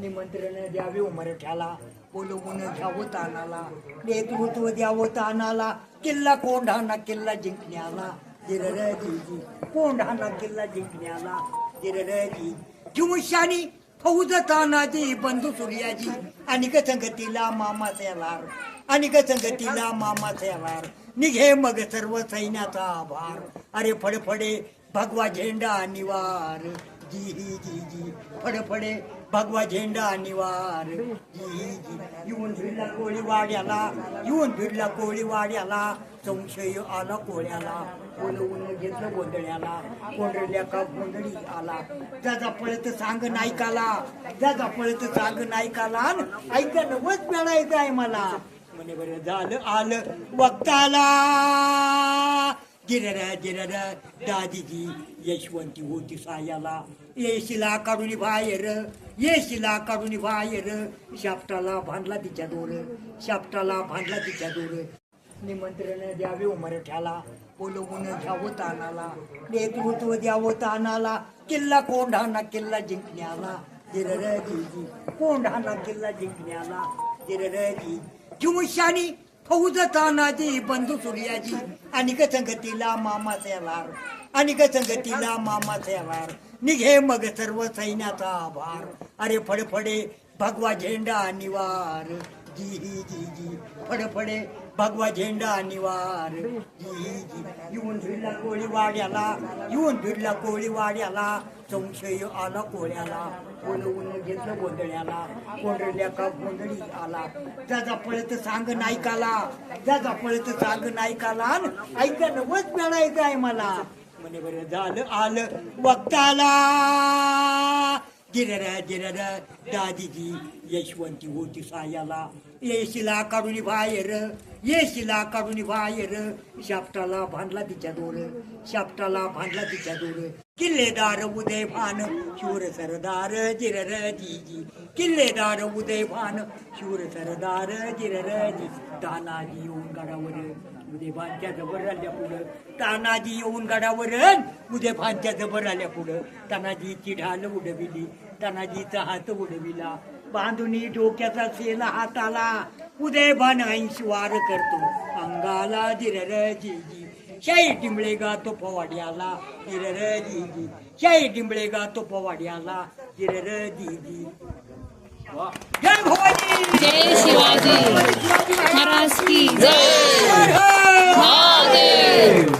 निमंत्रण द्यावे उमरठ्याला. बोलवून घ्यावं तानाला. नेतृत्व द्यावं तानाला. किल्ला कोंढाना किल्ला जिंकण्याला. जिरर कोंढाना किल्ला जिंकण्याला. जिरर जी फौज तानाजी बंधू सूर्याजी. आणि संगतीला मामा सेलार. आणि संगतीला मामा सेलार. निघे मग सर्व सैन्याचा आभार. अरे फडफडे भगवा झेंडा निवार. जी ही जी जी फडफडे भगवा झेंडा अनिवार येऊन फिरला कोळी वाड्याला येऊन फिरला कोळी वाड्याला संशय आला कोळ्याला बोलवून घेतलं गोंधळ्याला. कोंडल्या का गोंधळी आला. ज्याचा पळत सांग नायकाला. ज्याचा पळत सांग नायकाला. ऐका नवच मिळायचं आहे मला. म्हणे बरं झालं आलं वक्ताला गिरर गिरर दादीजी यशवंती होती सायाला. येशीला काढून बाहेर येशीला काढून बाहेर. शापटाला भांडला तिच्या दोर शापटाला भांडला तिच्या दोर. निमंत्रण द्यावे उमरठ्याला बोलवून घ्यावं तानाला. नेतृत्व द्यावं तानाला किल्ला कोंढाना किल्ला जिंकण्याला. गिरर दिजी जी किल्ला जिंकण्याला. गिरर जी किंशानी फौज तानाजी बंधू सूर्याजी आणि संगतीला मामाचे सेलार आणि संगतीला मामाचे सेलार निघे मग सर्व सैन्याचा आभार अरे फडफडे भगवा झेंडा निवार. जी ही जी भगवा झेंडा निवार. जी जी येऊन फिरला कोळी वाड्याला येऊन फिरला कोळी वाड्याला संशय आला कोळ्याला बोलवून घेतलं गोंधळ्याला. कोंडल्या का गोंधळी आला. त्याचा पळत सांग नायकाला त्याचा पळत सांग नायकाला. ऐका नवच मिळायचं आहे मला. म्हणे बरं झालं आलं वक्ताला गिरर गिरर दादीजी यशवंती होती सायाला येशीला काढून बाहेर येशीला काढून बाहेर शापटाला भांडला तिच्या दोर शापटाला भांडला तिच्या दोर किल्लेदार उदय भान शूर सरदार जिरर जी किल्लेदार उदय भान शूर सरदार जिरर जी तानाजी येऊन गडावर उदय भानच्या जबर आल्या पुढं तानाजी येऊन गडावर उदय भानच्या जबर आल्या पुढं तानाजीची ढाल उडविली तानाजीचा हात उडविला बांधुनी डोक्याचा सेला हाताला उदय ऐंशी वार करतो. अंगाला जिरर जीजी. शाही टिंबळे गा तो पवाड्याला जिरर जीजी. शाही टिंबळे गा तो पवाड्याला जिरर जीजी. जय भवानी! जय शिवाजी. महाराज की जय. महादेव!